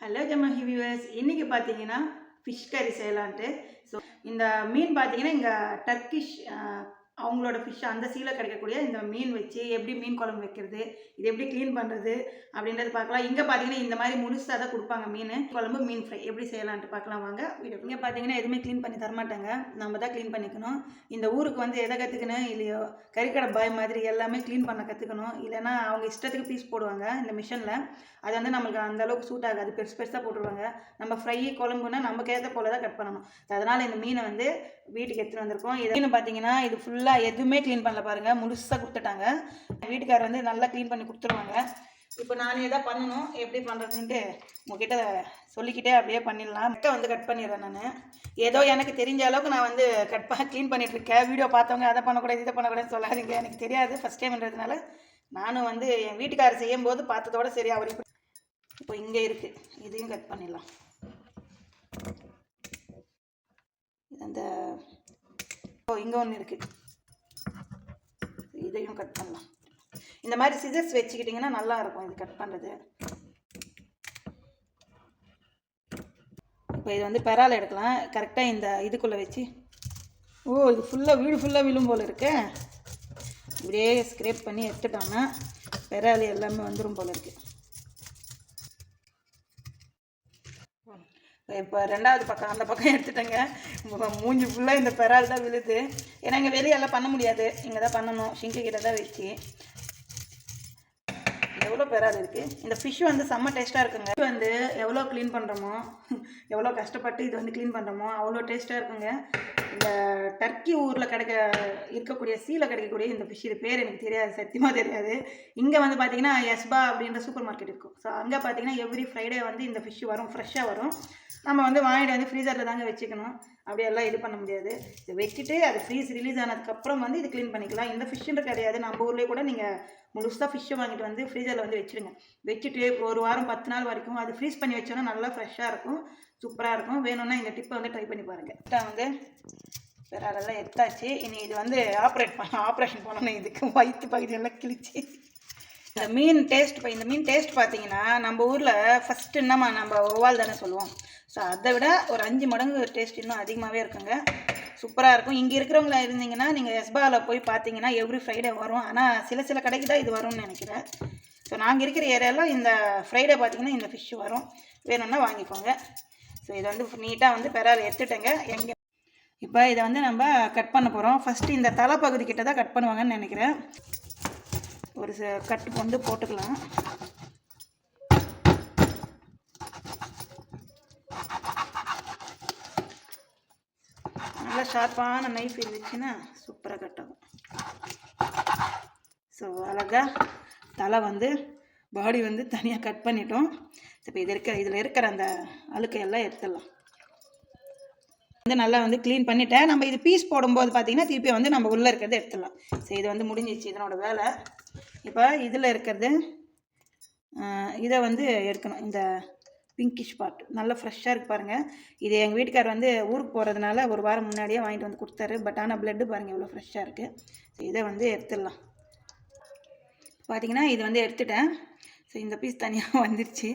Hello ஜமஹி viewers இன்றைக்கி பார்த்தீங்கன்னா fish கறி செய்யலான்ட்டு ஸோ இந்த மீன் பார்த்தீங்கன்னா இங்கே டர்க்கிஷ் அவங்களோட ஃபிஷ் அந்த சீல கிடைக்கக்கூடிய இந்த மீன் வச்சு எப்படி மீன் குழம்பு வைக்கிறது இது எப்படி க்ளீன் பண்ணுறது அப்படின்றது பார்க்கலாம். இங்கே பார்த்தீங்கன்னா இந்த மாதிரி முழுசாக தான் கொடுப்பாங்க மீன். குழம்பு மீன் ஃப்ரை எப்படி செய்யலான்ட்டு பார்க்கலாம் வாங்க. இங்கே பார்த்தீங்கன்னா எதுவுமே க்ளீன் பண்ணி தரமாட்டாங்க. நம்ம தான் க்ளீன் பண்ணிக்கணும். இந்த ஊருக்கு வந்து எதை கற்றுக்கணும் இல்லையோ கறிக்கடை பாய் மாதிரி எல்லாமே க்ளீன் பண்ண கற்றுக்கணும் இல்லைன்னா அவங்க இஷ்டத்துக்கு பீஸ் போடுவாங்க இந்த மிஷினில் அது வந்து நம்மளுக்கு அந்த அளவுக்கு சூட் ஆகாது. பெருசு பெருசாக போட்டுருவாங்க. நம்ம ஃப்ரை குழம்புனா நமக்கு ஏற்ற போல தான் கட் பண்ணணும். அதனால் இந்த மீனை வந்து வீட்டுக்கு எடுத்துகிட்டு வந்திருக்கோம். இதுன்னு பார்த்தீங்கன்னா இது ஃபுல்லாக எதுவுமே க்ளீன் பண்ணல பாருங்கள் முழுசாக கொடுத்துட்டாங்க. வீட்டுக்காரர் வந்து நல்லா க்ளீன் பண்ணி கொடுத்துருவாங்க. இப்போ நானே தான் பண்ணணும். எப்படி பண்ணுறதுன்ட்டு உங்ககிட்ட சொல்லிக்கிட்டே அப்படியே பண்ணிடலாம். முட்டை வந்து கட் பண்ணிடுறேன் நான். ஏதோ எனக்கு தெரிஞ்ச அளவுக்கு நான் வந்து கட் பண்ண க்ளீன் பண்ணிகிட்ருக்கேன் வீடியோ பார்த்தவங்க அதை பண்ணக்கூடாது இதை பண்ணக்கூடாதுன்னு சொல்லாதீங்க. எனக்கு தெரியாது ஃபஸ்ட் டைம்ன்றதுனால நானும் வந்து என் வீட்டுக்காரர் செய்யும்போது பார்த்ததோட சரி அவர் இப்போ இங்கே இருக்குது இதையும் கட் பண்ணிடலாம். அந்த ஓ இங்கே ஒன்று இருக்குது இதையும் கட் பண்ணலாம். இந்த மாதிரி சிசர்ஸ் வச்சுக்கிட்டிங்கன்னா நல்லா இருக்கும் இது கட் பண்ணுறது இப்போ இது வந்து பெறால் எடுக்கலாம். கரெக்டாக இந்த இதுக்குள்ளே வச்சு. ஓ இது ஃபுல்லாக வீடு ஃபுல்லாக விழும் போல் இருக்கு. இப்படியே ஸ்க்ரேப் பண்ணி எடுத்துட்டோம்னா பெறால் எல்லாமே வந்துடும் போல் இருக்குது இப்போ ரெண்டாவது பக்கம் அந்த பக்கம் எடுத்துட்டேங்க. மூஞ்சி ஃபுல்லாக இந்த பெறால் தான் விழுது. ஏன்னா இங்கே வெளியெல்லாம் பண்ண முடியாது. இங்கே தான் பண்ணணும். ஷிங்கு கிட்ட தான் வச்சு எவ்வளோ பேராக இருக்குது இந்த ஃபிஷ் வந்து செம்ம டேஸ்ட்டாக இருக்குங்க. Fish வந்து எவ்வளோ க்ளீன் பண்ணுறோமோ எவ்வளோ கஷ்டப்பட்டு இது வந்து க்ளீன் பண்ணுறோமோ அவ்வளோ டேஸ்ட்டாக இருக்குங்க. இந்த டர்க்கி ஊரில் கிடைக்க இருக்கக்கூடிய சீல கிடைக்கக்கூடிய இந்த ஃபிஷ் இது பேர் எனக்கு தெரியாது சத்தியமாக தெரியாது. இங்கே வந்து பார்த்தீங்கன்னா எஸ்பா அப்படின்ற சூப்பர் மார்க்கெட் இருக்கும். ஸோ அங்கே பார்த்தீங்கன்னா எவ்ரி ஃப்ரைடே வந்து இந்த ஃபிஷ் வரும் ஃப்ரெஷ்ஷாக வரும். நம்ம வந்து வாங்கிட்டு வந்து ஃப்ரீசரில் தாங்க வச்சுக்கணும். அப்படியெல்லாம் இது பண்ண முடியாது. இதை வச்சுட்டு அது ஃப்ரீஸ் ரிலீஸ் ஆனதுக்கப்புறம் வந்து இது க்ளீன் பண்ணிக்கலாம். இந்த ஃபிஷ்ஷுன்ற கிடையாது. நம்ம ஊர்லேயே கூட நீங்கள் முழுசாக ஃபிஷ்ஷை வாங்கிட்டு வந்து ஃப்ரீசரில் வந்து வச்சுடுங்க வச்சுட்டு ஒரு வாரம் பத்து நாள் வரைக்கும் அது ஃப்ரீஸ் பண்ணி வச்சோன்னா நல்லா ஃப்ரெஷ்ஷாக இருக்கும். சூப்பராக இருக்கும். வேணும்னா இந்த டிப்பை வந்து ட்ரை பண்ணி பாருங்கள் கரெக்டாக வந்து வேறு அதெல்லாம் எத்தாச்சு. இனி இது வந்து ஆப்ரேட் பண்ண ஆப்ரேஷன் பண்ணணும். இதுக்கு வயிற்று பகுதியெல்லாம் கிழிச்சு. இந்த மீன் டேஸ்ட் இப்போ இந்த மீன் டேஸ்ட் பார்த்தீங்கன்னா நம்ம ஊரில் ஃபஸ்ட்டு என்னம்மா நம்ம ஒவ்வால் தானே சொல்லுவோம். ஸோ அதை விட ஒரு அஞ்சு மடங்கு டேஸ்ட் இன்னும் அதிகமாகவே இருக்குங்க. சூப்பராக இருக்கும். இங்கே இருக்கிறவங்களா இருந்தீங்கன்னா நீங்கள் எஸ்பாவில் போய் பார்த்தீங்கன்னா எவ்ரி ஃப்ரைடே வரும். ஆனால் சில சில கடைக்கு தான் இது வரும்னு நினைக்கிறேன். ஸோ நாங்கள் இருக்கிற ஏரியாவில் இந்த ஃப்ரைடே பார்த்தீங்கன்னா இந்த ஃபிஷ் வரும். வேணும்னா வாங்கிக்கோங்க. ஸோ இதை வந்து நீட்டாக வந்து பெறால் எடுத்துட்டேங்க. எங்கே இப்போ இதை வந்து நம்ம கட் பண்ண போகிறோம் ஃபஸ்ட்டு இந்த தலைப்பகுதி கிட்ட தான் கட் பண்ணுவாங்கன்னு நினைக்கிறேன். ஒரு ச- கட்டு கொண்டு போட்டுக்கலாம். நல்லா ஷார்ப்பான நைஃப் இருந்துச்சுன்னா சூப்பராக கட் ஸோ அழகா தலை வந்து பாடி வந்து தனியாக கட் பண்ணிட்டோம். இப்போ இது இருக்க இதில் இருக்கிற அந்த அழுக்கையெல்லாம் எடுத்துடலாம். வந்து நல்லா வந்து க்ளீன் பண்ணிட்டேன் நம்ம இது பீஸ் போடும்போது பார்த்தீங்கன்னா திருப்பி வந்து நம்ம உள்ளே இருக்கிறத எடுத்துடலாம். சரி இது வந்து முடிஞ்சிச்சு இதனோட வேலை. இப்போ இதில் இருக்கிறது இதை வந்து எடுக்கணும். இந்த பிங்கிஷ் பார்ட் நல்லா ஃப்ரெஷ்ஷாக இருக்கு பாருங்கள் இது எங்கள் வீட்டுக்கார் வந்து ஊருக்கு போகிறதுனால ஒரு வாரம் முன்னாடியே வாங்கிட்டு வந்து கொடுத்தாரு. பட் ஆனால் பிளட்டு பாருங்கள் இவ்வளோ ஃப்ரெஷ்ஷாக இருக்குது ஸோ இதை வந்து எடுத்துடலாம். பார்த்தீங்கன்னா இது வந்து எடுத்துட்டேன். ஸோ இந்த பீஸ் தனியாக வந்துருச்சு.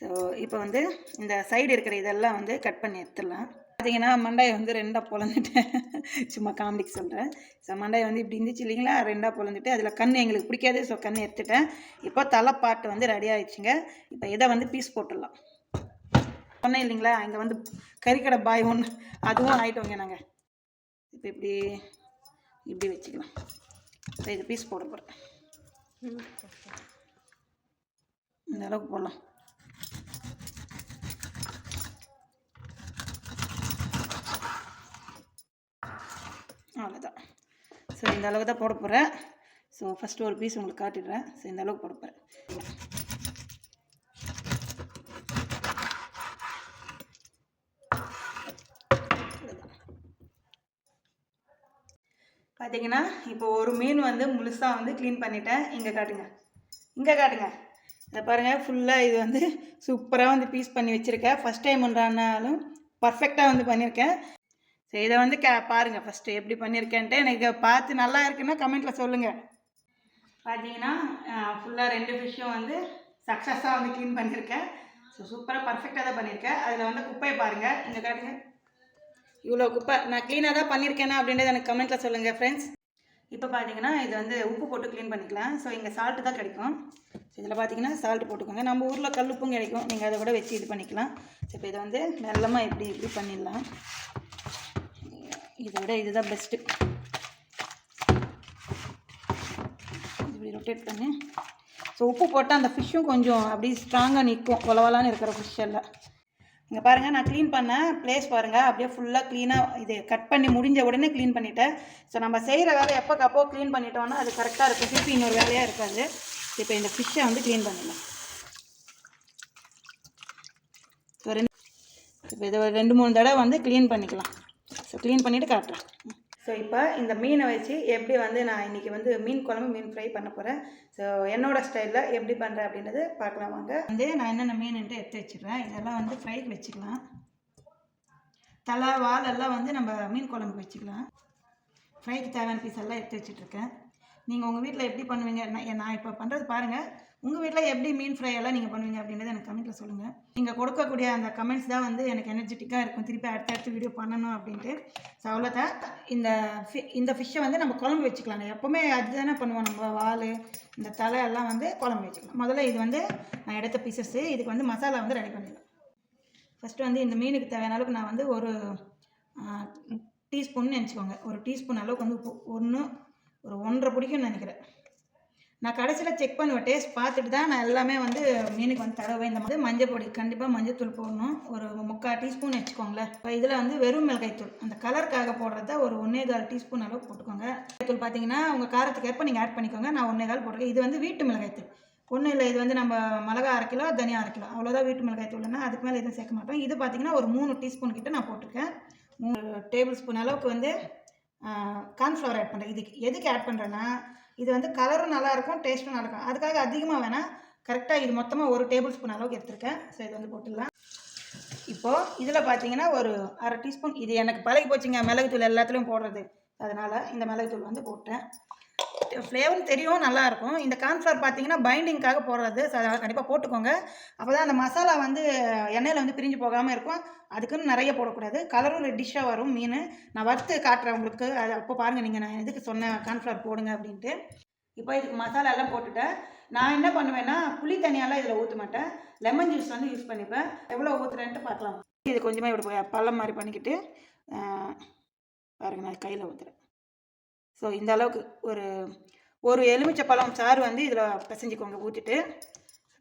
ஸோ இப்போ வந்து இந்த சைடு இருக்கிற இதெல்லாம் வந்து கட் பண்ணி எடுத்துடலாம். பார்த்தீங்கன்னா மண்டாயை வந்து ரெண்டாக பொழந்துட்டேன். சும்மா காமெடிக்கு சொல்கிறேன் ஸோ மண்டாயை வந்து இப்படி இருந்துச்சு இல்லைங்களா? ரெண்டாக பொழந்துட்டு அதில் கண் எங்களுக்கு பிடிக்காது. ஸோ கண் எடுத்துட்டேன். இப்போ தலைப்பாட்டு வந்து ரெடி ஆயிடுச்சுங்க. இப்போ இதை வந்து பீஸ் போட்டுடலாம். சொன்னேன் இல்லைங்களா? இங்கே வந்து கறிக்கடை பாய் ஒன்று அதுவும் ஆகிட்டோங்க நாங்கள் இப்போ இப்படி இப்படி வச்சுக்கலாம். இப்போ இது பீஸ் போட போகிறேன் இந்த அளவுக்கு போடலாம். அவ்வளோதான் ஸோ இந்த அளவுக்கு தான் போட போகிறேன் ஸோ ஃபஸ்ட்டு ஒரு பீஸ் உங்களுக்கு காட்டிடுறேன். ஸோ இந்த அளவுக்கு போட போகிறேன் பார்த்தீங்கன்னா இப்போ ஒரு மீன் வந்து முழுசாக வந்து க்ளீன் பண்ணிட்டேன். இங்கே காட்டுங்க. இங்கே காட்டுங்க. இதை பாருங்கள் ஃபுல்லாக இது வந்து சூப்பராக வந்து பீஸ் பண்ணி வச்சுருக்கேன். ஃபஸ்ட் டைம்ன்றானாலும் பர்ஃபெக்டாக வந்து பண்ணியிருக்கேன் சரி இதை வந்து கே பாருங்கள் ஃபஸ்ட்டு எப்படி பண்ணியிருக்கேன்ட்டு எனக்கு பார்த்து நல்லா இருக்குன்னா கமெண்ட்டில் சொல்லுங்கள் பார்த்தீங்கன்னா ஃபுல்லாக ரெண்டு ஃபிஷ்ஷும் வந்து சக்ஸஸாக வந்து க்ளீன் பண்ணியிருக்கேன் ஸோ சூப்பராக பர்ஃபெக்டாக தான் பண்ணியிருக்கேன் அதில் வந்து குப்பையை பாருங்கள் இங்கே காட்டுங்க. இவ்வளோ குப்பை. நான் க்ளீனாக தான் பண்ணியிருக்கேனா அப்படின்றத எனக்கு கமெண்ட்டில் சொல்லுங்கள் ஃப்ரெண்ட்ஸ் இப்போ பார்த்தீங்கன்னா இது வந்து உப்பு போட்டு க்ளீன் பண்ணிக்கலாம். ஸோ இங்கே சால்ட்டு தான் கிடைக்கும். ஸோ இதில் பார்த்தீங்கன்னா சால்ட் போட்டுக்கோங்க. நம்ம ஊரில் கல் உப்பும் கிடைக்கும். நீங்கள் அதை கூட வச்சு இது பண்ணிக்கலாம். ஸோ இப்போ இதை வந்து மெல்லமாக எப்படி இப்படி பண்ணிடலாம். இதை விட இதுதான் பெஸ்ட்டு இப்படி ரொட்டேட் பண்ணி. ஸோ உப்பு போட்டால் அந்த ஃபிஷ்ஷும் கொஞ்சம் அப்படி ஸ்ட்ராங்காக நிற்கும் கொலவலான்னு இருக்கிற ஃபிஷ் எல்லாம். இங்கே பாருங்கள் நான் க்ளீன் பண்ணேன் ப்ளேஸ் பாருங்கள் அப்படியே ஃபுல்லாக க்ளீனாக இது கட் பண்ணி முடிஞ்ச உடனே க்ளீன் பண்ணிட்டேன். ஸோ நம்ம செய்கிற வேலை எப்போ கப்போ க்ளீன் பண்ணிட்டோம்னா அது கரெக்டாக இருக்கும். திருப்பி இன்னொரு வேலையாக இருக்காது. இப்போ இந்த ஃபிஷ்ஷை வந்து க்ளீன் பண்ணிடலாம் ஸோ ரெண்டு இப்போ இதை ரெண்டு மூணு தடவை வந்து க்ளீன் பண்ணிக்கலாம். ஸோ க்ளீன் பண்ணிவிட்டு காட்டுறேன் ஸோ இப்போ இந்த மீனை வச்சு எப்படி வந்து நான் இன்றைக்கி வந்து மீன் குழம்பு மீன் ஃப்ரை பண்ண போகிறேன் ஸோ என்னோட ஸ்டைலில் எப்படி பண்ணுறேன் அப்படின்றது பார்க்கலாம் வாங்க. வந்து நான் என்னென்ன மீன்ட்டு எடுத்து வச்சிடுறேன். இதெல்லாம் வந்து ஃப்ரைக்கு வச்சுக்கலாம். தலை வால் எல்லாம் வந்து நம்ம மீன் குழம்புக்கு வச்சுக்கலாம். ஃப்ரைக்கு தேவையான பீஸ் எல்லாம் எடுத்து வச்சிட்ருக்கேன் நீங்கள் உங்கள் வீட்டில் எப்படி பண்ணுவீங்க? நான் நான் இப்போ பண்ணுறது பாருங்கள் உங்கள் வீட்டில் எப்படி மீன் ஃப்ரை எல்லாம் நீங்கள் பண்ணுவீங்க அப்படின்றத எனக்கு கமெண்ட்டில் சொல்லுங்கள் நீங்கள் கொடுக்கக்கூடிய அந்த கமெண்ட்ஸ் தான் வந்து எனக்கு எனர்ஜெட்டிக்காக இருக்கும். திருப்பி அடுத்த அடுத்த வீடியோ பண்ணணும் அப்படின்ட்டு. ஸோ அவ்வளோதான் இந்த ஃபி இந்த ஃபிஷ்ஷை வந்து நம்ம குழம்பு வச்சுக்கலாம். எப்போவுமே அதுதானே பண்ணுவோம். நம்ம வால் இந்த தலை எல்லாம் வந்து குழம்பு வச்சுக்கலாம். முதல்ல இது வந்து நான் எடுத்த பீசஸ்ஸு இதுக்கு வந்து மசாலா வந்து ரெடி பண்ணிடலாம். ஃபஸ்ட்டு வந்து இந்த மீனுக்கு தேவையான அளவுக்கு நான் வந்து ஒரு டீஸ்பூன் நினச்சிக்கோங்க. ஒரு டீஸ்பூன் அளவுக்கு வந்து உப்பு. ஒன்று ஒரு ஒன்றரை பிடிக்கும்னு நினைக்கிறேன். நான் கடைசியில் செக் பண்ணுவேன். டேஸ்ட் பார்த்துட்டு தான் நான் எல்லாமே வந்து மீனுக்கு வந்து தடவை இந்த மாதிரி மஞ்சள் பொடி கண்டிப்பாக மஞ்சள் தூள் போடணும். ஒரு முக்கால் டீஸ்பூன் வச்சுக்கோங்களேன். இப்போ இதில் வந்து வெறும் மிளகாய் தூள். அந்த கலருக்காக போடுறத ஒரு ஒன்றே கால் டீஸ்பூன் அளவு போட்டுக்கோங்க. தூள் பார்த்தீங்கன்னா உங்கள் காரத்துக்கு ஏற்ப நீங்கள் ஆட் பண்ணிக்கோங்க. நான் ஒன்றே கால் போட்டுருக்கேன். இது வந்து வீட்டு மிளகாய் தூள். ஒன்றும் இல்லை இது வந்து நம்ம மிளகா அரை கிலோ தனியாக அரை கிலோ. அவ்வளோதான் வீட்டு மிளகாய் தூள்னா அதுக்கு மேலே எதுவும் சேர்க்க மாட்டோம். இது பார்த்திங்கன்னா ஒரு மூணு டீஸ்பூன் கிட்ட நான் போட்டிருக்கேன். மூணு டேபிள் ஸ்பூன் அளவுக்கு வந்து கார்ன்ஃப்ளவர் ஆட் பண்ணுறேன் இதுக்கு எதுக்கு ஆட் பண்ணுறேன்னா இது வந்து கலரும் நல்லாயிருக்கும் டேஸ்ட்டும் நல்லாயிருக்கும். அதுக்காக அதிகமாக வேணால் கரெக்டாக இது மொத்தமாக ஒரு டேபிள் ஸ்பூன் அளவுக்கு எடுத்திருக்கேன். ஸோ இது வந்து போட்டுடலாம். இப்போது இதில் பார்த்தீங்கன்னா ஒரு அரை டீஸ்பூன் இது எனக்கு பழகி போச்சுங்க மிளகுத்தூள் எல்லாத்துலேயும் போடுறது. அதனால் இந்த மிளகுத்தூள் வந்து போட்டேன். ஃப்ளேவர் தெரியும் நல்லாயிருக்கும். இந்த கார்ன்ஃப்ளவர் பார்த்தீங்கன்னா பைண்டிங்காக போடுறது. அதனால் கண்டிப்பாக போட்டுக்கோங்க. அப்போ தான் அந்த மசாலா வந்து எண்ணெயில் வந்து பிரிஞ்சு போகாமல் இருக்கும். அதுக்குன்னு நிறைய போடக்கூடாது. கலரும் ரெட்டிஷாக வரும் மீன். நான் வறுத்து காட்டுறேன் உங்களுக்கு. அது அப்போ பாருங்கள் நீங்கள் நான் எதுக்கு சொன்னேன் கார்ன்ஃப்ளவர் போடுங்க அப்படின்ட்டு. இப்போ இதுக்கு மசாலா எல்லாம் போட்டுட்டேன். நான் என்ன பண்ணுவேன்னா புளி தனியாலாம் இதில் ஊற்ற மாட்டேன். லெமன் ஜூஸ் வந்து யூஸ் பண்ணிப்பேன். எவ்வளோ ஊற்றுறேன்ட்டு பார்க்கலாம். இது கொஞ்சமாக இப்படி பழம் மாதிரி பண்ணிக்கிட்டு பாருங்கள் நான் கையில் ஊற்றுறேன் ஸோ இந்த அளவுக்கு ஒரு ஒரு எலுமிச்சை பழம் சாறு வந்து இதில் பிசைஞ்சிக்கோங்க ஊற்றிட்டு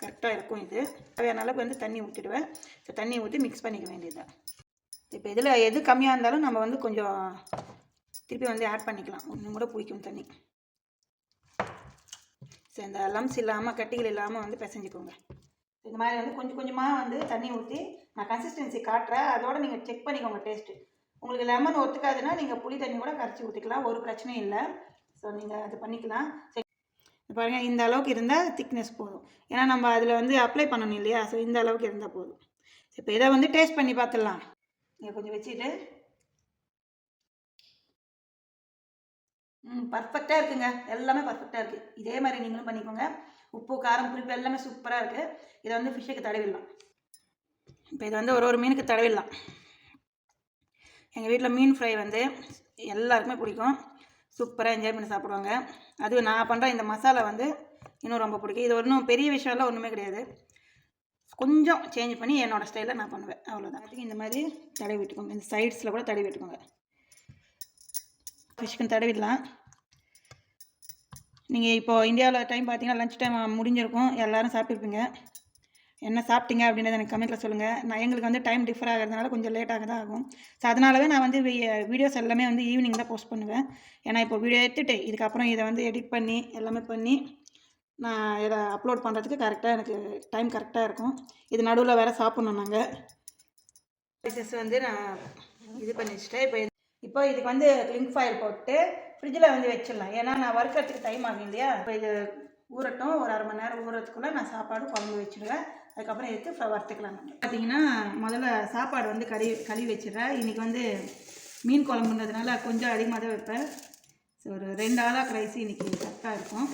கரெக்டாக இருக்கும் இது. தேவையான அளவுக்கு வந்து தண்ணி ஊற்றிடுவேன் ஸோ தண்ணி ஊற்றி மிக்ஸ் பண்ணிக்க வேண்டியதுதான் இப்போ இதில் எது கம்மியாக இருந்தாலும் நம்ம வந்து கொஞ்சம் திருப்பி வந்து ஆட் பண்ணிக்கலாம். ஒன்று கூட பிடிக்கும் தண்ணி. ஸோ இந்த லம்ஸ் இல்லாமல் கட்டிகள் இல்லாமல் வந்து பிசைஞ்சிக்கோங்க. இந்த மாதிரி வந்து கொஞ்சம் கொஞ்சமாக வந்து தண்ணி ஊற்றி நான் கன்சிஸ்டன்சி காட்டுறேன். அதோட நீங்கள் செக் பண்ணிக்கோங்க டேஸ்ட்டு உங்களுக்கு லெமன் ஒத்துக்காதுன்னா நீங்கள் புளி தண்ணி கூட கரைச்சி ஊற்றிக்கலாம் ஒரு பிரச்சனையும் இல்லை. ஸோ நீங்கள் அது பண்ணிக்கலாம். சரி. பாருங்கள் இந்த அளவுக்கு இருந்தால் திக்னஸ் போதும். ஏன்னா நம்ம அதில் வந்து அப்ளை பண்ணணும் இல்லையா? ஸோ இந்த அளவுக்கு இருந்தால் போதும். இப்போ இதை வந்து டேஸ்ட் பண்ணி பார்த்துடலாம். நீங்கள் கொஞ்சம் வச்சுட்டு ம் பர்ஃபெக்டாக இருக்குங்க. எல்லாமே பர்ஃபெக்டாக இருக்குது இதே மாதிரி நீங்களும் பண்ணிக்கோங்க. உப்பு காரம் புளிப்பு எல்லாமே சூப்பராக இருக்குது இதை வந்து ஃபிஷ்ஷுக்கு தடவிடலாம். இப்போ இதை வந்து ஒரு ஒரு மீனுக்கு தடவிடலாம். எங்கள் வீட்டில் மீன் ஃப்ரை வந்து எல்லாருக்குமே பிடிக்கும். சூப்பராக என்ஜாய் பண்ணி சாப்பிடுவாங்க. அதுவும் நான் பண்ணுற இந்த மசாலா வந்து இன்னும் ரொம்ப பிடிக்கும். இது ஒன்றும் பெரிய விஷயம்லாம் ஒன்றுமே கிடையாது. கொஞ்சம் சேஞ்ச் பண்ணி என்னோடய ஸ்டைலில் நான் பண்ணுவேன். அவ்வளோதான் அதுக்கு இந்த மாதிரி தடவி விட்டுக்கோங்க. இந்த சைட்ஸில் கூட தடவி விட்டுக்கோங்க. ஃபிஷ்க்கு தடவிடலாம். நீங்கள் இப்போது இந்தியாவில் டைம் பார்த்தீங்கன்னா லஞ்ச் டைம் முடிஞ்சிருக்கும். எல்லோரும் சாப்பிட்ருப்பீங்க என்ன சாப்பிட்டீங்க அப்படின்றத எனக்கு கமெண்ட்டில் சொல்லுங்கள் நான் எங்களுக்கு வந்து டைம் டிஃபர் ஆகிறதுனால கொஞ்சம் லேட்டாக தான் ஆகும். ஸோ அதனாலவே நான் வந்து வீடியோஸ் எல்லாமே வந்து ஈவினிங் தான் போஸ்ட் பண்ணுவேன். ஏன்னா இப்போ வீடியோ எடுத்துகிட்டு இதுக்கப்புறம் இதை வந்து எடிட் பண்ணி எல்லாமே பண்ணி நான் இதை அப்லோட் பண்ணுறதுக்கு கரெக்டாக எனக்கு டைம் கரெக்டாக இருக்கும். இது நடுவில் வேறு சாப்பிட்ணும் நாங்கள் பீசஸ் வந்து நான் இது பண்ணி வச்சுட்டேன் இப்போ இப்போ இதுக்கு வந்து லிங்க் ஃபயர் போட்டு ஃப்ரிட்ஜில் வந்து வச்சிடலாம். ஏன்னா நான் வறுக்கிறதுக்கு டைம் ஆகும் இல்லையா? இப்போ இது ஊறட்டும். ஒரு அரை மணி நேரம் ஊறத்துக்குள்ளே நான் சாப்பாடு குழம்பு வச்சுடுவேன். அதுக்கப்புறம் எடுத்து வறுத்துக்கலாம் பார்த்தீங்கன்னா முதல்ல சாப்பாடு வந்து கறி கழுவி வச்சிடுறேன். இன்றைக்கி வந்து மீன் குழம்புன்றதுனால கொஞ்சம் அதிகமாக தான் வைப்பேன். ஸோ ஒரு ரெண்டு ஆளாக ரைஸ் இன்றைக்கி கரெக்டாக இருக்கும்.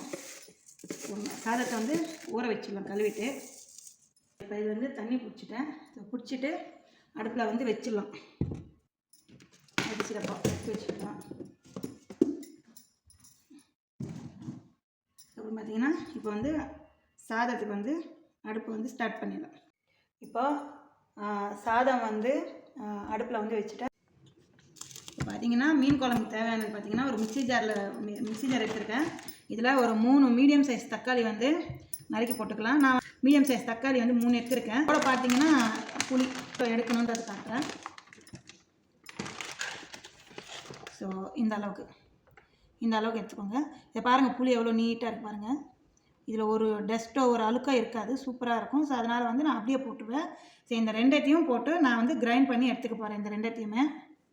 சாதத்தை வந்து ஊற வச்சிடலாம் கழுவிட்டு. இப்போ இது வந்து தண்ணி பிடிச்சிட்டேன். பிடிச்சிட்டு அடுப்பில் வந்து வச்சிடலாம். அடிச்சிடப்பா வச்சுக்கலாம் அப்புறம் பார்த்தீங்கன்னா இப்போ வந்து சாதத்துக்கு வந்து அடுப்பு வந்து ஸ்டார்ட் பண்ணிடலாம். இப்போ சாதம் வந்து அடுப்பில் வந்து வச்சுட்டேன். பார்த்தீங்கன்னா மீன் குழம்புக்கு தேவையானது பார்த்தீங்கன்னா ஒரு மிக்சி ஜாரில் மிக்சி ஜார் எடுத்துருக்கேன். இதில் ஒரு மூணு மீடியம் சைஸ் தக்காளி வந்து நறுக்கி போட்டுக்கலாம். நான் மீடியம் சைஸ் தக்காளி வந்து மூணு எடுத்துருக்கேன். கூட பார்த்தீங்கன்னா புளி இப்போ எடுக்கணுன்றது காட்டுறேன் ஸோ இந்த அளவுக்கு. இந்த அளவுக்கு எடுத்துக்கோங்க. இதை பாருங்கள் புளி எவ்வளோ நீட்டாக இருக்குது பாருங்கள் இதில் ஒரு டஸ்ட்டோ ஒரு அழுக்கோ இருக்காது சூப்பராக இருக்கும். ஸோ அதனால் வந்து நான் அப்படியே போட்டுருவேன். சரி இந்த ரெண்டத்தையும் போட்டு நான் வந்து கிரைண்ட் பண்ணி எடுத்துக்க போகிறேன் இந்த ரெண்டத்தையுமே.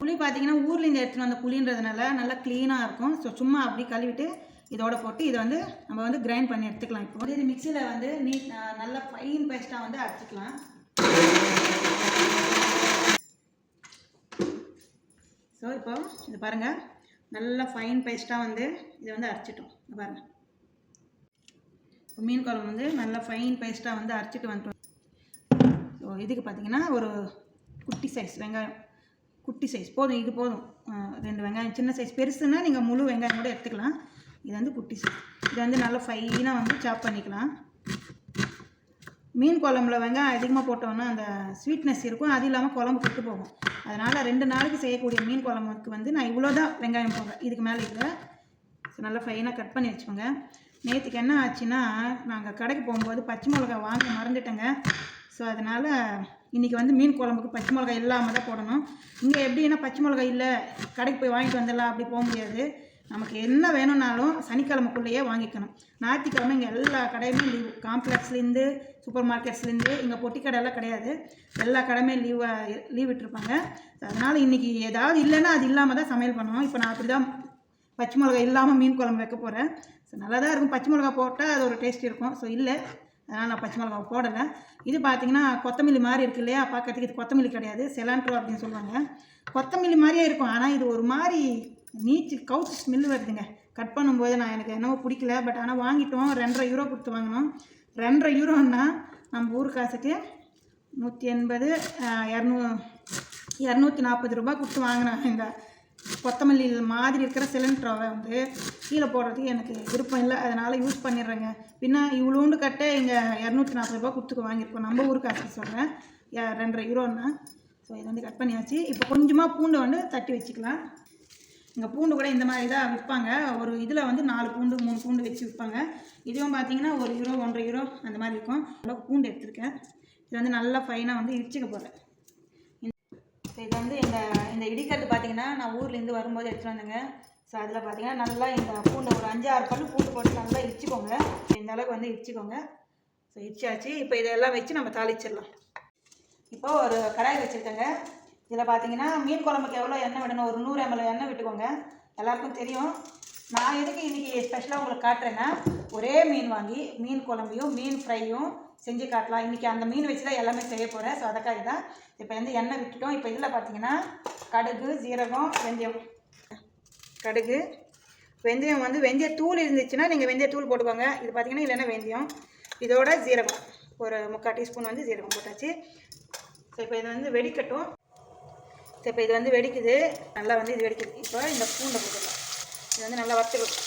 புளி பார்த்தீங்கன்னா ஊர்லேருந்து எடுத்துகிட்டு வந்த புளின்றதுனால நல்லா க்ளீனாக இருக்கும். ஸோ சும்மா அப்படி கழுவிட்டு இதோட போட்டு இதை வந்து நம்ம வந்து கிரைண்ட் பண்ணி எடுத்துக்கலாம் இப்போ. வந்து இது மிக்சியில் வந்து நீட் நல்ல ஃபைன் பேஸ்ட்டாக வந்து அரைச்சிக்கலாம் ஸோ இப்போ இது பாருங்கள் நல்ல ஃபைன் பேஸ்ட்டாக வந்து இதை வந்து அரைச்சிட்டோம் பாருங்கள் மீன் குழம்பு வந்து நல்லா ஃபைன் பேஸ்ட்டாக வந்து அரைச்சிட்டு வந்துட்டோம் ஸோ இதுக்கு பார்த்தீங்கன்னா ஒரு குட்டி சைஸ் வெங்காயம். குட்டி சைஸ் போதும் இது போதும். ரெண்டு வெங்காயம் சின்ன சைஸ் பெருசுன்னா நீங்கள் முழு வெங்காயம் கூட எடுத்துக்கலாம். இது வந்து குட்டி சைஸ் இது வந்து நல்லா ஃபைனாக வந்து சாப் பண்ணிக்கலாம். மீன் குழம்புல வெங்காயம் அதிகமாக போட்டோம்னா அந்த ஸ்வீட்னஸ் இருக்கும். அது இல்லாமல் குழம்பு கெட்டு போகும். அதனால் ரெண்டு நாளைக்கு செய்யக்கூடிய மீன் குழம்புக்கு வந்து நான் இவ்வளோ தான் வெங்காயம் போடுறேன். இதுக்கு மேலே இல்லை. ஸோ நல்லா ஃபைனாக கட் பண்ணி வச்சுக்கோங்க. நேற்றுக்கு என்ன ஆச்சுன்னா நாங்கள் கடைக்கு போகும்போது பச்சை மிளகா வாங்க மறந்துட்டேங்க. ஸோ அதனால் இன்றைக்கி வந்து மீன் குழம்புக்கு பச்சை மிளகா இல்லாமல் தான் போடணும். இங்கே எப்படின்னா பச்சை மிளகா இல்லை. கடைக்கு போய் வாங்கிட்டு வந்துடலாம் அப்படி போக முடியாது. நமக்கு என்ன வேணும்னாலும் சனிக்கிழமைக்குள்ளேயே வாங்கிக்கணும். ஞாயிற்றுக்கிழமை இங்கே எல்லா கடையுமே லீவ் காம்ப்ளெக்ஸ்லேருந்து சூப்பர் மார்க்கெட்ஸ்லேருந்து இங்கே பொட்டி கடையெல்லாம் கிடையாது. எல்லா கடையுமே லீவாக லீவ் விட்டுருப்பாங்க. அதனால் இன்றைக்கி ஏதாவது இல்லைன்னா அது இல்லாமல் தான் சமையல் பண்ணுவோம். இப்போ நான் அப்படி தான் பச்சை மிளகா இல்லாமல் மீன் குழம்பு வைக்க போகிறேன் ஸோ நல்லா தான் இருக்கும். பச்சை மிளகா போட்டால் அது ஒரு டேஸ்ட் இருக்கும். ஸோ இல்லை. அதனால் நான் பச்சை மிளகா போடலை. இது பார்த்திங்கன்னா கொத்தமல்லி மாதிரி இருக்கு இல்லையா? பார்க்கறதுக்கு இது கொத்தமல்லி கிடையாது. செலான்ட்ரோ அப்படின்னு சொல்லுவாங்க. கொத்தமல்லி மாதிரியே இருக்கும். ஆனால் இது ஒரு மாதிரி நீச்சு கவுச்சு ஸ்மெல் வருதுங்க. கட் பண்ணும்போது நான் எனக்கு என்னவோ பிடிக்கல. பட் ஆனால் வாங்கிட்டோம். ரெண்டரை யூரோ கொடுத்து வாங்கினோம். ரெண்டரை யூரோன்னா நம்ம ஊர் காசுக்கு நூற்றி எண்பது இரநூ இரநூத்தி நாற்பது ரூபாய் கொடுத்து வாங்கினேன் இந்த கொத்தமல்லி மாதிரி இருக்கிற சிலிண்டரை வந்து கீழே போடுறதுக்கு எனக்கு விருப்பம் இல்லை. அதனால் யூஸ் பண்ணிடுறேங்க. பின்னா இவ்வளோண்டு கட்ட இங்கே இரநூத்தி நாற்பது ரூபாய் கொடுத்துக்கு வாங்கியிருக்கோம். நம்ம ஊர் காசுக்கு சொல்கிறேன் ரெண்டரை யூரோன்னா. ஸோ இதை வந்து கட் பண்ணியாச்சு. இப்போ கொஞ்சமாக பூண்டு வந்து தட்டி வச்சுக்கலாம். இங்கே பூண்டு கூட இந்த மாதிரி தான் விற்பாங்க. ஒரு இதில் வந்து நாலு பூண்டு மூணு பூண்டு வச்சு விற்பாங்க. இதுவும் பார்த்தீங்கன்னா ஒரு யூரோ ஒன்றரை யூரோ அந்த மாதிரி இருக்கும். அவ்வளோ பூண்டு எடுத்திருக்கேன். இது வந்து நல்லா ஃபைனாக வந்து இடிச்சுக்க போகிறேன் இது வந்து எங்கள் இந்த இடிக்கிறது பார்த்தீங்கன்னா நான் ஊர்லேருந்து வரும்போது எடுத்துகிட்டு வந்தேங்க. ஸோ அதில் பார்த்தீங்கன்னா நல்லா இந்த பூண்டை ஒரு அஞ்சு ஆறு பல்லு பூண்டு போட்டு நல்லா இடிச்சுக்கோங்க. இந்த அளவுக்கு வந்து இடிச்சுக்கோங்க. ஸோ இடிச்சாச்சு. இப்போ இதெல்லாம் வச்சு நம்ம தாளிச்சிடலாம். இப்போ ஒரு கடாய் வச்சுருக்கேங்க. இதில் பார்த்தீங்கன்னா மீன் குழம்புக்கு எவ்வளோ எண்ணெய் விடணும்? ஒரு நூறு எம்எல் எண்ணெய் விட்டுக்கோங்க. எல்லாருக்கும் தெரியும். நான் எதுக்கு இன்றைக்கி ஸ்பெஷலாக உங்களுக்கு காட்டுறேன்னா ஒரே மீன் வாங்கி மீன் குழம்பையும் மீன் ஃப்ரையும் செஞ்சு காட்டலாம். இன்றைக்கி அந்த மீன் வச்சு தான் எல்லாமே செய்ய போகிறேன் ஸோ அதுக்காக தான் இப்போ வந்து எண்ணெய் விட்டுட்டோம். இப்போ இதில் பார்த்தீங்கன்னா கடுகு ஜீரகம் வெந்தயம். கடுகு வெந்தயம் வந்து வெந்தய தூள் இருந்துச்சுன்னா நீங்கள் வெந்தயத்தூள் போட்டுக்கோங்க. இது பார்த்தீங்கன்னா இல்லைன்னா வெந்தயம். இதோட ஜீரகம் ஒரு முக்கால் டீஸ்பூன் வந்து ஜீரகம் போட்டாச்சு. ஸோ இப்போ இது வந்து வெடிக்கட்டும். ஸோ இப்போ இது வந்து வெடிக்குது. நல்லா வந்து இது வெடிக்குது. இப்போ இந்த பூண்டை போட்டுடலாம் இது வந்து நல்லா வறுத்துக்கணும்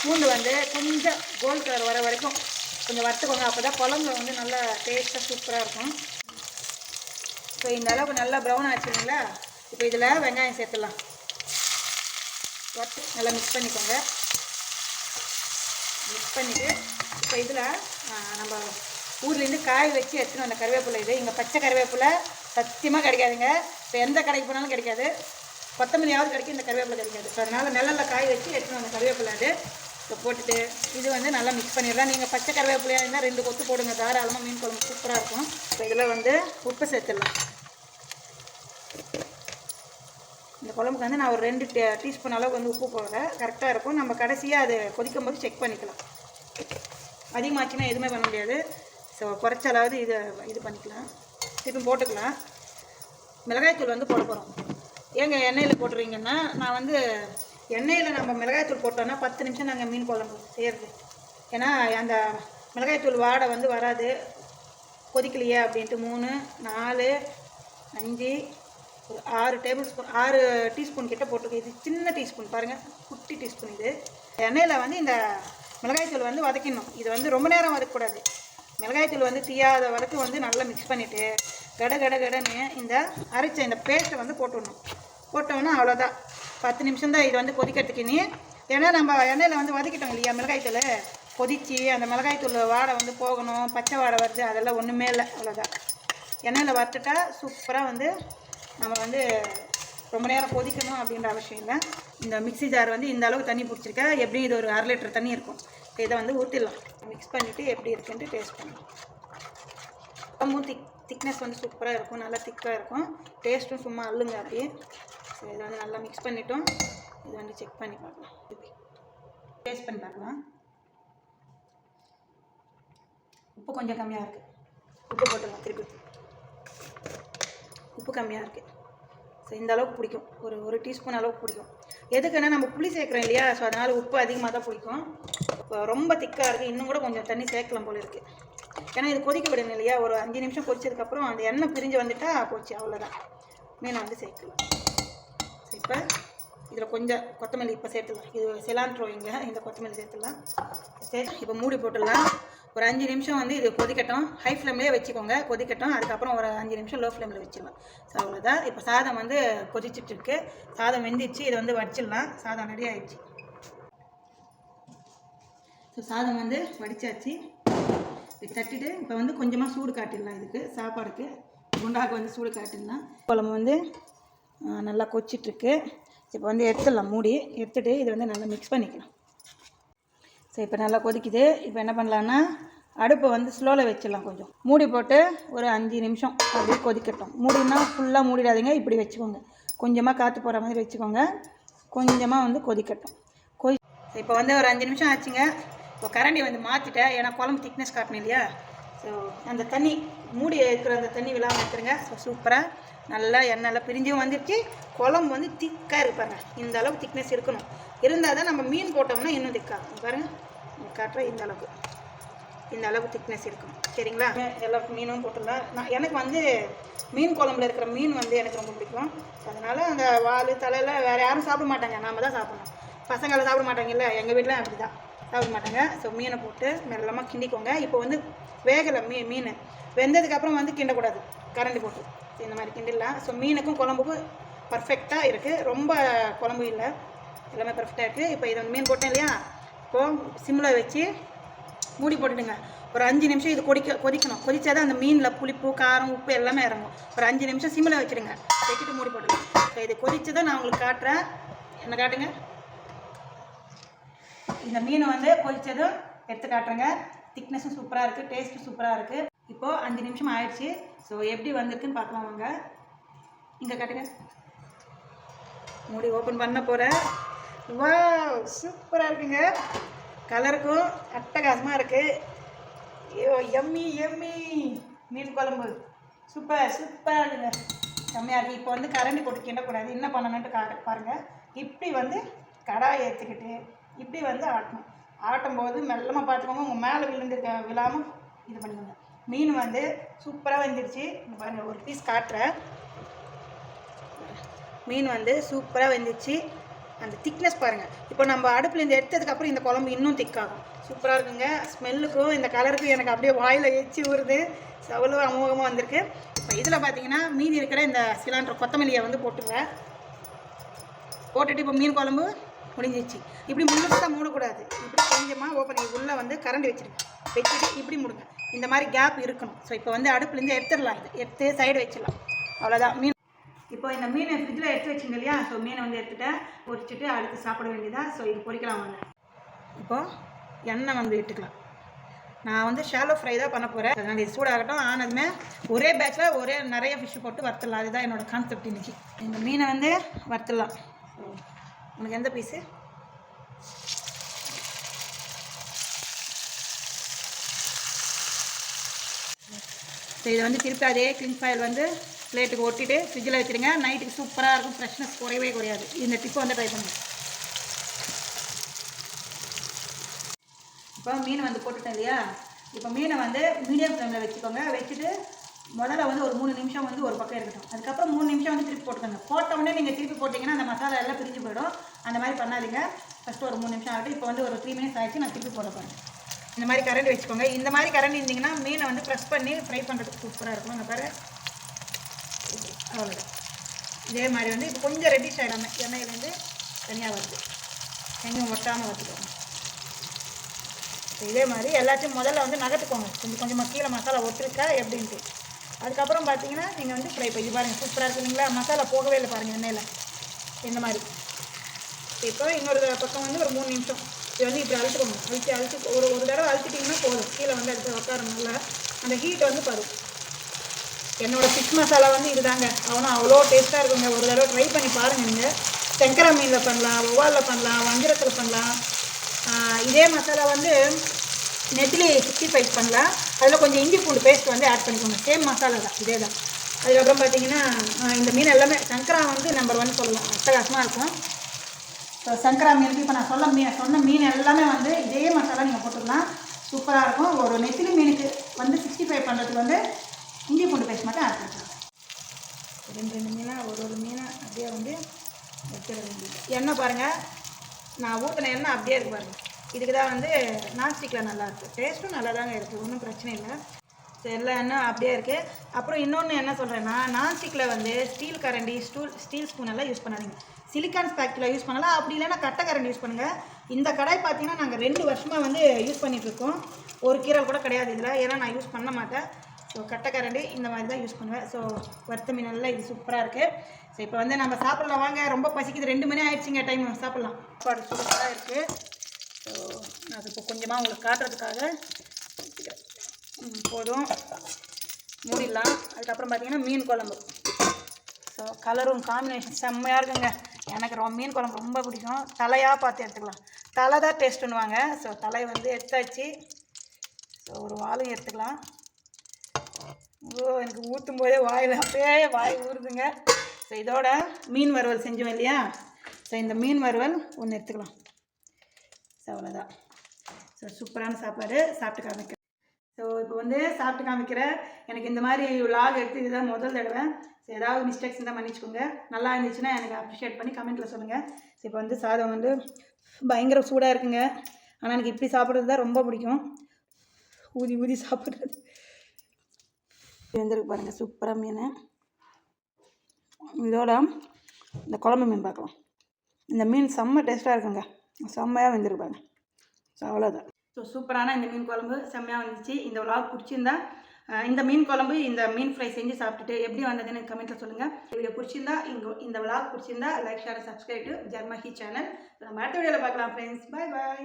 பூண்டு வந்து கொஞ்சம் கோல்டு கலர் வர வரைக்கும் கொஞ்சம் வறுத்துக்கோங்க. அப்போ தான் குழம்புல வந்து நல்லா டேஸ்ட்டாக சூப்பராக இருக்கும். ஸோ இந்த அளவுக்கு நல்லா ப்ரௌன் ஆச்சுங்களா? இப்போ இதில் வெங்காயம் சேர்த்துடலாம். வறுத்து நல்லா மிக்ஸ் பண்ணிக்கோங்க. மிக்ஸ் பண்ணிவிட்டு இப்போ இதில் நம்ம ஊர்லேருந்து காய் வச்சு எடுத்துன்னு வந்த கருவேப்பிலை இது. இங்கே பச்சை கருவேப்பிலை சத்தியமாக கிடைக்காதுங்க. இப்போ எந்த கடைக்கு போனாலும் கிடைக்காது. கொத்தமல்லியாவது கிடைக்கும் இந்த கருவேப்பிலை கிடைக்காது. ஸோ அதனால் நிழல்ல காய் வச்சு எடுத்துன்னு வந்த கருவேப்பிலை அது. இப்போ போட்டுட்டு இது வந்து நல்லா மிக்ஸ் பண்ணிடலாம். நீங்கள் பச்சை கருவேப்பிலையாக இருந்தால் ரெண்டு கொத்து போடுங்க. தாராளமாக மீன் குழம்பு சூப்பராக இருக்கும். இப்போ இதில் வந்து உப்பு சேர்த்துடலாம். இந்த குழம்புக்கு வந்து நான் ஒரு ரெண்டு டீ- டீஸ்பூன் அளவுக்கு வந்து உப்பு போடுறேன் கரெக்டாக இருக்கும். நம்ம கடைசியாக அது கொதிக்கும் போது செக் பண்ணிக்கலாம். அதிகமாச்சுன்னா எதுவுமே பண்ண முடியாது. ஸோ குறைச்சலாவது இது இது பண்ணிக்கலாம். திருப்பி போட்டுக்கலாம். மிளகாய்த்தூள் வந்து போட போகிறோம் ஏங்க எண்ணெயில் போட்டுறீங்கன்னா நான் வந்து எண்ணெயில் நம்ம மிளகாய்த்தூள் போட்டோன்னா பத்து நிமிஷம் நாங்கள் மீன் குழம்பு செய்கிறது ஏன்னா அந்த மிளகாய்த்தூள் வாடை வந்து வராது. கொதிக்கலையே அப்படின்ட்டு மூணு நாலு அஞ்சு ஒரு ஆறு டேபிள் ஸ்பூன் ஆறு டீஸ்பூன் கிட்ட போட்டுக்கோ இது சின்ன டீஸ்பூன் பாருங்கள் குட்டி டீஸ்பூன் இது. எண்ணெயில் வந்து இந்த மிளகாய்த்தூள் வந்து வதக்கிடணும். இது வந்து ரொம்ப நேரம் வதக்கக்கூடாது. மிளகாய்த்தூள் வந்து தீயாத வரைக்கும் வந்து நல்லா மிக்ஸ் பண்ணிவிட்டு கட கட கடன்னு இந்த அரைச்ச இந்த பேஸ்ட்டை வந்து போட்டுடணும். போட்டோன்னா அவ்வளோதான் பத்து நிமிஷம் தான் இது வந்து கொதிக்கிறதுக்கு நீ ஏன்னா நம்ம எண்ணெயில் வந்து வதக்கிட்டோம் இல்லையா மிளகாய்த்தூள்? கொதிச்சு அந்த மிளகாய்த்தூள் வாடை வந்து போகணும் பச்சை வாடை வருது அதெல்லாம் ஒன்றுமே இல்லை அவ்வளோதான் எண்ணெயில் வறுத்துட்டா சூப்பராக வந்து நம்ம வந்து ரொம்ப நேரம் கொதிக்கணும் அப்படின்ற அவசியம் இல்லை. இந்த மிக்ஸி ஜார் வந்து இந்த அளவுக்கு தண்ணி பிடிச்சிருக்கா எப்படியும் இது ஒரு அரை லிட்டர் தண்ணி இருக்கும். இதை வந்து ஊற்றிடலாம் மிக்ஸ் பண்ணிவிட்டு எப்படி இருக்குன்ட்டு டேஸ்ட் பண்ணலாம். ரொம்பவும் திக் திக்னஸ் வந்து சூப்பராக இருக்கும் நல்லா திக்காக இருக்கும். டேஸ்ட்டும் சும்மா அள்ளுங்க அப்படியே. சரி இதை வந்து நல்லா மிக்ஸ் பண்ணிட்டோம். இது வந்து செக் பண்ணி பார்க்கலாம். டேஸ்ட் பண்ணி பார்க்கலாம். உப்பு கொஞ்சம் கம்மியாக இருக்குது உப்பு போட்டுடலாம் திருப்பி. உப்பு கம்மியாக இருக்குது ஸோ இந்த அளவுக்கு பிடிக்கும். ஒரு ஒரு டீஸ்பூன் அளவுக்கு பிடிக்கும். எதுக்குன்னா நம்ம புளி சேர்க்குறோம் இல்லையா? ஸோ அதனால் உப்பு அதிகமாக தான் பிடிக்கும். இப்போ ரொம்ப திக்காக இருக்குது இன்னும் கூட கொஞ்சம் தண்ணி சேர்க்கலாம் போல இருக்குது ஏன்னா இது கொதிக்க விடணும் இல்லையா? ஒரு அஞ்சு நிமிஷம் கொதிச்சதுக்கப்புறம் அந்த எண்ணெய் பிரிஞ்சு வந்துட்டா போச்சு. அவ்வளோதான் மீனை வந்து சேர்க்கலாம். இப்போ இதில் கொஞ்சம் கொத்தமல்லி இப்போ சேர்த்துக்கலாம். இது சிலாண்ட்ரோ இங்கே இந்த கொத்தமல்லி சேர்த்துலாம் சரி இப்போ மூடி போட்டுடலாம். ஒரு அஞ்சு நிமிஷம் வந்து இது கொதிக்கட்டும். ஹை ஃப்ளேம்லேயே வச்சுக்கோங்க. கொதிக்கட்டும். அதுக்கப்புறம் ஒரு அஞ்சு நிமிஷம் லோ ஃப்ளேமில் வச்சிடலாம். ஸோ அவ்வளோதான் இப்போ சாதம் வந்து கொதிச்சுட்ருக்கு சாதம் வெந்துச்சு. இதை வந்து வடிச்சிடலாம். சாதம் ரெடி ஆயிடுச்சு. ஸோ சாதம் வந்து வடிச்சாச்சு. இது தட்டிட்டு இப்போ வந்து கொஞ்சமாக சூடு காட்டிடலாம் இதுக்கு சாப்பாடுக்கு. குண்டாக்கு வந்து சூடு காட்டிடலாம். குழம்பு வந்து நல்லா கொச்சிட்ருக்கு. இப்போ வந்து எடுத்துடலாம் மூடி. எடுத்துட்டு இதை வந்து நல்லா மிக்ஸ் பண்ணிக்கலாம். ஸோ இப்போ நல்லா கொதிக்குது. இப்போ என்ன பண்ணலான்னா அடுப்பை வந்து ஸ்லோவில் வச்சிடலாம் கொஞ்சம். மூடி போட்டு ஒரு அஞ்சு நிமிஷம் அப்படியே கொதிக்கட்டும். மூடினா ஃபுல்லாக மூடிடாதீங்க இப்படி வச்சுக்கோங்க. கொஞ்சமாக காற்று போகிற மாதிரி வச்சுக்கோங்க. கொஞ்சமாக வந்து கொதிக்கட்டும். கொதி இப்போ வந்து ஒரு அஞ்சு நிமிஷம் ஆச்சுங்க. இப்போ கரண்டி வந்து மாற்றிட்டேன் ஏன்னா குழம்பு திக்னஸ் காட்டணும் இல்லையா? ஸோ அந்த தண்ணி மூடி இருக்கிற அந்த தண்ணி விழாமல் எடுத்துருங்க ஸோ சூப்பராக நல்லா எண்ணெயில் பிரிஞ்சும் வந்துருச்சு. குழம்பு வந்து திக்காக இருப்பாங்க இந்த அளவுக்கு திக்னஸ் இருக்கணும். இருந்தால் தான் நம்ம மீன் போட்டோம்னா இன்னும் திக்காகும் பாருங்கள் காட்டுறேன் இந்த அளவுக்கு. இந்த அளவுக்கு திக்னஸ் இருக்கும் சரிங்களா? எல்லா மீனும் போட்டுடலாம் நான் எனக்கு வந்து மீன் குழம்புல இருக்கிற மீன் வந்து எனக்கு ரொம்ப பிடிக்கும். அதனால் அந்த வால் தலையில் வேறு யாரும் சாப்பிட மாட்டாங்க. நாம் தான் சாப்பிடணும். பசங்களை சாப்பிட மாட்டாங்கல்ல எங்கள் வீட்டில் அப்படி தான் சாப்பிட மாட்டாங்க. ஸோ மீனை போட்டு மெல்லமாக கிண்டிக்கோங்க. இப்போ வந்து வேகலை மீ மீன். வெந்ததுக்கப்புறம் வந்து கிண்டக்கூடாது. கரண்டி போட்டு. இந்த மாதிரி கிண்டிடலாம். ஸோ மீனுக்கும் குழம்புக்கும் பர்ஃபெக்டாக இருக்குது ரொம்ப குழம்பு இல்லை. எல்லாமே பர்ஃபெக்டாக இருக்குது இப்போ இதை மீன் போட்டேன் இல்லையா? இப்போது சிம்மில் வச்சு மூடி போட்டுடுங்க. ஒரு அஞ்சு நிமிஷம் இது கொதிக்க கொதிக்கணும். கொதிச்சாதான் அந்த மீனில் புளிப்பு காரம் உப்பு எல்லாமே இறங்கும். ஒரு அஞ்சு நிமிஷம் சிம்மில் வச்சுடுங்க. வச்சுட்டு மூடி போட்டுங்க இப்போ இது கொதிச்சதை நான் உங்களுக்கு காட்டுறேன். என்ன காட்டுங்க? இந்த மீன் வந்து கொதித்ததும் எடுத்து காட்டுறேங்க. திக்னஸும் சூப்பராக இருக்குது டேஸ்ட்டும் சூப்பராக இருக்குது இப்போது அஞ்சு நிமிஷம் ஆயிடுச்சு. ஸோ எப்படி வந்திருக்குன்னு பார்க்கலாம் வாங்க. இங்கே காட்டுங்க. மூடி ஓப்பன் பண்ண போகிறேன் வா சூப்பராக இருக்குங்க. கலருக்கும் அட்டகாசமாக இருக்குது ஐயோ எம்மி எம்மி மீன் குழம்பு. சூப்பர் சூப்பராக இருக்குங்க. செம்மையாக இருக்குது இப்போ வந்து கரண்டி போட்டு கிண்டக்கூடாது. என்ன பண்ணணுன்ட்டு கா பாருங்கள் இப்படி வந்து கடாய் ஏற்றிக்கிட்டு இப்படி வந்து ஆட்டணும். ஆட்டும் போது மெல்லமாக பார்த்துக்கோங்க. உங்கள் மேலே விழுந்து விழாமல் இது பண்ணிக்கோங்க. மீன் வந்து சூப்பராக வெந்துடுச்சு. பாருங்கள் ஒரு பீஸ் காட்டுறேன். மீன் வந்து சூப்பராக வெந்துச்சு. அந்த திக்னஸ் பாருங்கள் இப்போ நம்ம அடுப்பில் இந்த எடுத்ததுக்கப்புறம் இந்த குழம்பு இன்னும் திக்காகும் சூப்பராக இருக்குங்க. ஸ்மெல்லுக்கும் இந்த கலருக்கும் எனக்கு அப்படியே வாயில் எச்சி ஊறுது. அவ்வளோ அமோகமாக வந்திருக்கு. இப்போ இதில் பார்த்தீங்கன்னா மீன் இருக்கிற இந்த சிலாண்டர் கொத்தமல்லியை வந்து போட்டுருவேன் போட்டுட்டு இப்போ மீன் குழம்பு முடிஞ்சிச்சு. இப்படி முழுசாக மூடக்கூடாது. இப்படி கொஞ்சமாக ஓப்பன் உள்ளே வந்து கரண்டி வச்சுருங்க. வச்சுட்டு இப்படி மூடுங்க. இந்த மாதிரி கேப் இருக்கணும். ஸோ இப்போ வந்து அடுப்புலேருந்து எடுத்துடலாம் இது. எடுத்து சைடு வச்சிடலாம். அவ்வளோதான் மீன் இப்போ இந்த மீனை ஃப்ரிட்ஜில் எடுத்து வச்சுங்க இல்லையா? ஸோ மீனை வந்து எடுத்துகிட்டேன் பொரிச்சிட்டு அடுத்து சாப்பிட வேண்டியதாக ஸோ இது பொரிக்கலாம் வாங்க. இப்போது எண்ணெய் வந்து இட்டுக்கலாம் நான் வந்து ஷாலோ ஃப்ரை தான் பண்ண போகிறேன் அதனால் இது சூடாகட்டும். ஆனதுமே ஒரே பேட்சில் ஒரே நிறைய ஃபிஷ் போட்டு வறுத்துடலாம். அதுதான் என்னோடய கான்செப்ட் இன்றைக்கி இந்த மீனை வந்து வறுத்துடலாம். உனக்கு எந்த பீஸு ஸோ இதை வந்து திருப்பி அதே க்ளீன் ஃபைல் வந்து பிளேட்டுக்கு ஒட்டிட்டு ஃப்ரிட்ஜில் வச்சுருங்க நைட்டுக்கு சூப்பராக இருக்கும். ஃப்ரெஷ்னஸ் குறையவே குறையாது. இந்த டிப்பு வந்து ட்ரை பண்ணுங்க. இப்போ மீன் வந்து போட்டுட்டேன் இல்லையா? இப்போ மீனை வந்து மீடியம் ஃப்ளேமில் வச்சுக்கோங்க. வச்சுட்டு முதல்ல வந்து ஒரு மூணு நிமிஷம் வந்து ஒரு பக்கம் இருக்கட்டும். அதுக்கப்புறம் மூணு நிமிஷம் வந்து திருப்பி போட்டுக்கோங்க. போட்ட உடனே நீங்கள் திருப்பி போட்டிங்கன்னா அந்த மசாலா எல்லாம் பிரிஞ்சு போயிடும். அந்த மாதிரி பண்ணாதீங்க. ஃபஸ்ட்டு ஒரு மூணு நிமிஷம் ஆகட்டும். இப்போ வந்து ஒரு த்ரீ மினிட்ஸ் ஆகிடுச்சு நான் திருப்பி போட போகிறேன் இந்த மாதிரி கரண்டி வச்சுக்கோங்க. இந்த மாதிரி கரண்டி இருந்தீங்கன்னா மீனை வந்து ப்ரெஸ் பண்ணி ஃப்ரை பண்ணுறதுக்கு சூப்பராக இருக்கும். அந்த பாரு. அவ்வளோதான் இதே மாதிரி வந்து இப்போ கொஞ்சம் ரெட்டிஷ் ஆகிடாம எண்ணெயிலேருந்து தனியாக வருது எங்கேயும் ஒட்டாமல் வச்சுக்கோங்க இதே மாதிரி எல்லாத்தையும் முதல்ல வந்து நகர்த்துக்கோங்க. கொஞ்சம் கொஞ்சமாக கீழே மசாலா ஒட்டிருக்கா எப்படின்ட்டு. அதுக்கப்புறம் பார்த்தீங்கன்னா நீங்கள் வந்து ஃப்ரை பண்ணி பாருங்கள் சூப்பராக இருக்கு இல்லைங்களா? மசாலா போகவே இல்லை பாருங்கள் எண்ணெயில். இந்த மாதிரி. இப்போ இன்னொரு பக்கம் வந்து ஒரு மூணு நிமிஷம். இது வந்து இப்படி அழுத்துக்கணும் அழுத்தி அழுத்தி ஒரு ஒரு தடவை அழுத்திட்டிங்கன்னா போதும். கீழே வந்து அடுத்து உட்காரணும் அந்த ஹீட் வந்து பரும் என்னோட ஃபிஷ் மசாலா வந்து இதுதாங்க. அவனும் அவ்வளோ டேஸ்ட்டாக இருக்குங்க. ஒரு தடவை ட்ரை பண்ணி பாருங்கள் நீங்கள் சங்கரா மீனில் பண்ணலாம் ஒவ்வாலில் பண்ணலாம் வஞ்சிரத்தில் பண்ணலாம். இதே மசாலா வந்து நெத்திலி சிக்ஸ்டி ஃபைவ் பண்ணலாம். அதில் கொஞ்சம் இஞ்சி பூண்டு பேஸ்ட் வந்து ஆட் பண்ணிக்கோங்க. சேம் மசாலா தான் இதே தான் அதுக்கப்புறம் பார்த்தீங்கன்னா இந்த மீன் எல்லாமே சங்கரா வந்து நம்பர் ஒன் சொல்லலாம் அட்டகாசமாக இருக்கும். ஸோ சங்கரா மீனுக்கு இப்போ நான் சொல்ல மீன் சொன்ன மீன் எல்லாமே வந்து இதே மசாலா நீங்கள் போட்டுக்கலாம். சூப்பராக இருக்கும். ஒரு நெத்திலி மீனுக்கு வந்து சிக்ஸ்டி ஃபைவ் பண்ணுறதுக்கு வந்து இஞ்சி பூண்டு பேஸ்ட் மட்டும் ஆட் பண்ணிக்கலாம் ரெண்டு ரெண்டு மீனாக ஒரு ஒரு மீனை அப்படியே வந்து வச்சிட வேண்டியது. எண்ணெய் பாருங்கள் நான் ஊற்றின எண்ணெய் அப்படியே இருக்கு பாருங்கள் இதுக்கு தான் வந்து நான்ஸ்டிக்கில் நல்லாயிருக்கு டேஸ்ட்டும் நல்லா தாங்க இருக்குது ஒன்றும் பிரச்சனை இல்லை. ஸோ எல்லா எண்ணெய் அப்படியே இருக்குது அப்புறம் இன்னொன்று என்ன சொல்கிறேன்னா நான்ஸ்டிக்கில் வந்து ஸ்டீல் கரண்டி ஸ்டூல் ஸ்டீல் ஸ்பூன் எல்லாம் யூஸ் பண்ணாதீங்க. சிலிக்கான் ஸ்பேக்கில் யூஸ் பண்ணலாம். அப்படி இல்லைன்னா கட்டை யூஸ் பண்ணுங்கள் இந்த கடாய் பார்த்தீங்கன்னா நாங்கள் ரெண்டு வருஷமாக வந்து யூஸ் பண்ணிகிட்ருக்கோம் ஒரு கீரல் கூட கிடையாது இதில். ஏன்னா நான் யூஸ் பண்ண மாட்டேன். ஸோ கட்டைக்கரண்டி இந்த மாதிரி தான் யூஸ் பண்ணுவேன். ஸோ வறுத்த மீனெல்லாம் இது சூப்பராக இருக்குது ஸோ இப்போ வந்து நம்ம சாப்பிட்லாம். வாங்க ரொம்ப பசிக்குது. ரெண்டு மணி ஆயிடுச்சுங்க டைம் சாப்பிட்லாம். சாப்பாடு சூப்பராக இருக்குது ஸோ நான் இப்போ கொஞ்சமாக உங்களுக்கு காட்டுறதுக்காக போதும். மூடிடலாம். அதுக்கப்புறம் பார்த்தீங்கன்னா மீன் குழம்பு. ஸோ கலரும் காம்பினேஷன் செம்மையாக இருக்குங்க. எனக்கு ரொம்ப மீன் குழம்பு ரொம்ப பிடிக்கும். தலையாக பார்த்து எடுத்துக்கலாம். தலை தான் டேஸ்ட் பண்ணுவாங்க. ஸோ தலை வந்து எடுத்தாச்சு. ஸோ ஒரு வாழையும் எடுத்துக்கலாம். ஓ எனக்கு ஊற்றும் போதே வாயில் அப்படியே வாய் ஊறுதுங்க. ஸோ இதோட மீன் வறுவல் செஞ்சோம் இல்லையா? ஸோ இந்த மீன் வறுவல் ஒன்று எடுத்துக்கலாம். ஸோ அவ்வளோதான் ஸோ சூப்பரான சாப்பாடு. சாப்பிட்டு காமிக்கிறேன் ஸோ இப்போ வந்து சாப்பிட்டு காமிக்கிறேன். எனக்கு இந்த மாதிரி லாக் எடுத்து இதுதான் முதல் தடவை. ஸோ ஏதாவது மிஸ்டேக்ஸ் இருந்தால் மன்னிச்சுக்கோங்க. நல்லா இருந்துச்சுன்னா எனக்கு அப்ரிஷியேட் பண்ணி கமெண்ட்டில் சொல்லுங்கள் ஸோ இப்போ வந்து சாதம் வந்து பயங்கர சூடாக இருக்குங்க. ஆனால் எனக்கு இப்படி சாப்பிட்றது தான் ரொம்ப பிடிக்கும். ஊதி ஊதி சாப்பிட்றது. வெந்திருக்கு பாருங்கள் சூப்பராக மீன். இதோட இந்த குழம்பு மீன் பார்க்கலாம். இந்த மீன் செம்ம டேஸ்ட்டாக இருக்குங்க. செம்மையாக வெந்திருக்கு ஸோ அவ்வளோதான் ஸோ சூப்பரான இந்த மீன் குழம்பு செம்மையாக வந்துச்சு. இந்த விலாக் பிடிச்சிருந்தா இந்த மீன் குழம்பு இந்த மீன் ஃப்ரை செஞ்சு சாப்பிட்டுட்டு எப்படி வந்ததுன்னு கமெண்ட்டில் சொல்லுங்கள் வீடியோ பிடிச்சிருந்தா இங்கே இந்த விலாக் பிடிச்சிருந்தா லைக் ஷேர் சப்ஸ்கிரைப் டு ஜெர்மஹி சேனல் நம்ம அடுத்த வீடியோவில் பார்க்கலாம் ஃப்ரெண்ட்ஸ் பை பாய்